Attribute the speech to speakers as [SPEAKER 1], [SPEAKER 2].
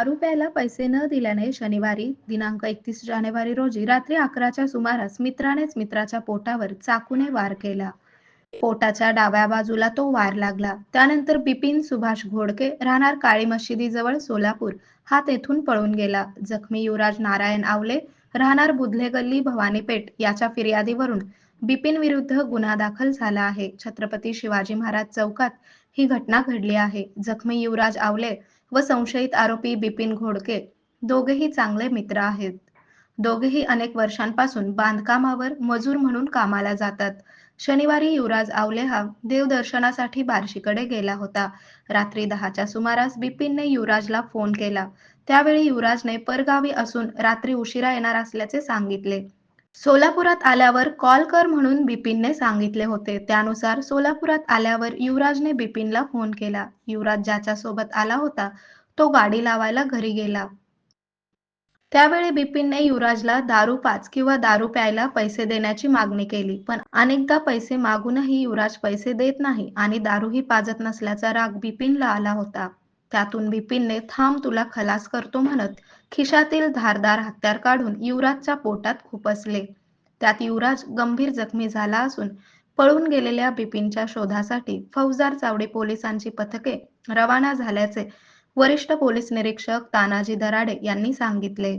[SPEAKER 1] आरोप्याला पैसे न दिल्याने शनिवारी दिनांक एकतीस जानेवारी रोजी रात्री अकराच्या सुमारास मित्रानेच मित्राच्या पोटावर चाकूने वार केला. पोटाच्या डाव्या बाजूला तो वार लागला. त्यानंतर बिपिन सुभाष घोडके राहणार काळी मशिदीजवळ सोलापूर हा तेथून पळून गेला. जखमी युवराज नारायण आवले राहणार बुधले गल्ली भवानीपेठ याच्या फिर्यादीवरून बिपिन विरुद्ध गुन्हा दाखल झाला आहे. छत्रपती शिवाजी महाराज चौकात ही घटना घडली आहे. जखमी युवराज आवले व संशयित आरोपी बिपिन घोडके दोघेही चांगले मित्र आहेत. दोघेही अनेक वर्षांपासून बांधकामावर मजूर म्हणून कामाला जातात. शनिवारी युवराज आवले हा देवदर्शनासाठी बार्शीकडे गेला होता. रात्री दहाच्या सुमारास बिपिनने युवराजला फोन केला. त्यावेळी युवराजने परगावी असून रात्री उशिरा येणार असल्याचे सांगितले. सोलापुरात आल्यावर कॉल कर म्हणून बिपिनने सांगितले होते. त्यानुसार सोलापुरात आल्यावर युवराजने बिपिनला फोन केला. युवराज ज्याच्या सोबत आला होता तो गाडी लावायला घरी गेला. त्यावेळी बिपिनने युवराजला दारू पाच किंवा दारू प्यायला पैसे देण्याची मागणी केली. पण अनेकदा पैसे मागूनही युवराज पैसे देत नाही आणि दारूही पाजत नसल्याचा राग बिपिनला आला होता. त्यातून बिपिनने थांब तुला खलास करतो म्हणत खिशातील धारदार हत्यार काढून युवराजच्या पोटात खुपसले. त्यात युवराज गंभीर जखमी झाला असून पळून गेलेल्या बिपिनच्या शोधासाठी फौजदार चावडे पोलिसांची पथके रवाना झाल्याचे वरिष्ठ पोलीस निरीक्षक तानाजी दराडे यांनी सांगितले.